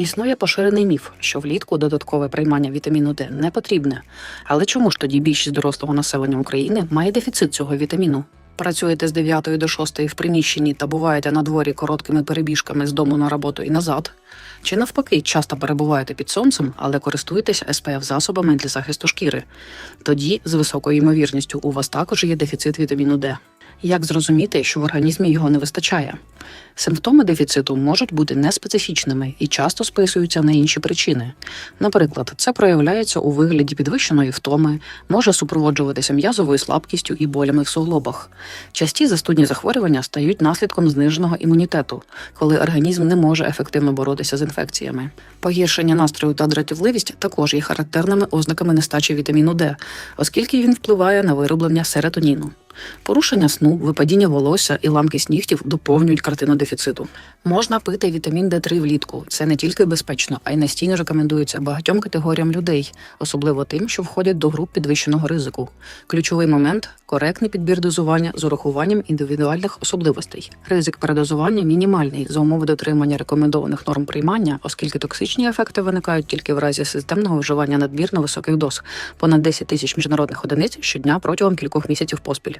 Існує поширений міф, що влітку додаткове приймання вітаміну Д не потрібне. Але чому ж тоді більшість дорослого населення України має дефіцит цього вітаміну? Працюєте з 9 до 6 в приміщенні та буваєте на дворі короткими перебіжками з дому на роботу і назад? Чи навпаки, часто перебуваєте під сонцем, але користуєтесь SPF засобами для захисту шкіри? Тоді з високою ймовірністю у вас також є дефіцит вітаміну Д. Як зрозуміти, що в організмі його не вистачає? Симптоми дефіциту можуть бути неспецифічними і часто списуються на інші причини. Наприклад, це проявляється у вигляді підвищеної втоми, може супроводжуватися м'язовою слабкістю і болями в суглобах. Часті застудні захворювання стають наслідком зниженого імунітету, коли організм не може ефективно боротися з інфекціями. Погіршення настрою та дратівливість також є характерними ознаками нестачі вітаміну Д, оскільки він впливає на вироблення серотоніну. Порушення сну, випадіння волосся і ламкість нігтів доповнюють картину дефіциту. Можна пити вітамін Д3 влітку. Це не тільки безпечно, а й настійно рекомендується багатьом категоріям людей, особливо тим, що входять до груп підвищеного ризику. Ключовий момент коректний підбір дозування з урахуванням індивідуальних особливостей. Ризик передозування мінімальний за умови дотримання рекомендованих норм приймання, оскільки токсичні ефекти виникають тільки в разі системного вживання надмірно високих доз понад 10 тисяч міжнародних одиниць щодня протягом кількох місяців поспіль.